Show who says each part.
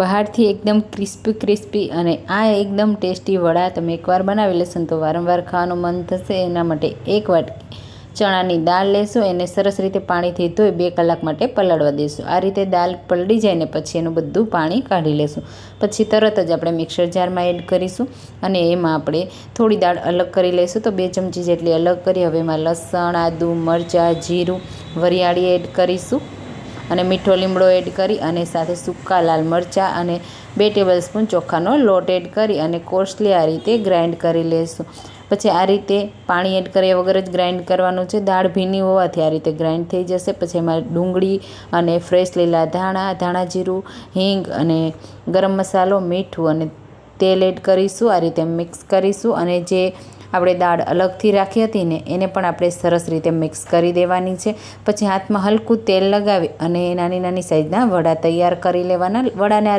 Speaker 1: બહારથી એકદમ crispy crispy અને આ એકદમ ટેસ્ટી વડા તમે એકવાર બનાવી લેશો તો વારંવાર ખાવાનું મન થશે. એના માટે એક વાટકી ચણાની દાળ લેશું, એને સરસ રીતે પાણીથી ધોઈ બે કલાક માટે પલાળવા દઈશું આ રીતે દાળ પલળી જાય ને પછી એનું બધું પાણી કાઢી લેશું. પછી તરત જ આપણે મિક્સર જારમાં એડ કરીશું અને એમાં આપણે થોડી દાળ અલગ કરી લઈશું તો બે ચમચી જેટલી અલગ કરી, હવે એમાં લસણ, આદું, મરચાં, જીરું, વરિયાળી એડ કરીશું. અને મીઠો લીમડો એડ કરી અને સાથે સૂકા લાલ મરચાં અને બે ટેબલ સ્પૂન ચોખાનો લોટ એડ કરી અને કોર્સલી આ રીતે ગ્રાઇન્ડ કરી લઈશું પછી આ રીતે પાણી એડ કર્યા વગર જ ગ્રાઇન્ડ કરવાનું છે. દાળ ભીની હોવાથી આ રીતે ગ્રાઇન્ડ થઈ જશે. પછી એમાં ડુંગળી અને ફ્રેશ લીલા ધાણા ધાણા જીરું, હિંગ અને ગરમ મસાલો, મીઠું અને તેલ એડ કરીશું. આ રીતે મિક્સ કરીશું અને જે આપણે દાળ અલગથી રાખી હતી ને એને પણ આપણે સરસ રીતે મિક્સ કરી દેવાની છે. પછી હાથમાં હલકું તેલ લગાવી અને નાની નાની સાઈઝના વડા તૈયાર કરી લેવાના. વડાને આ રીતે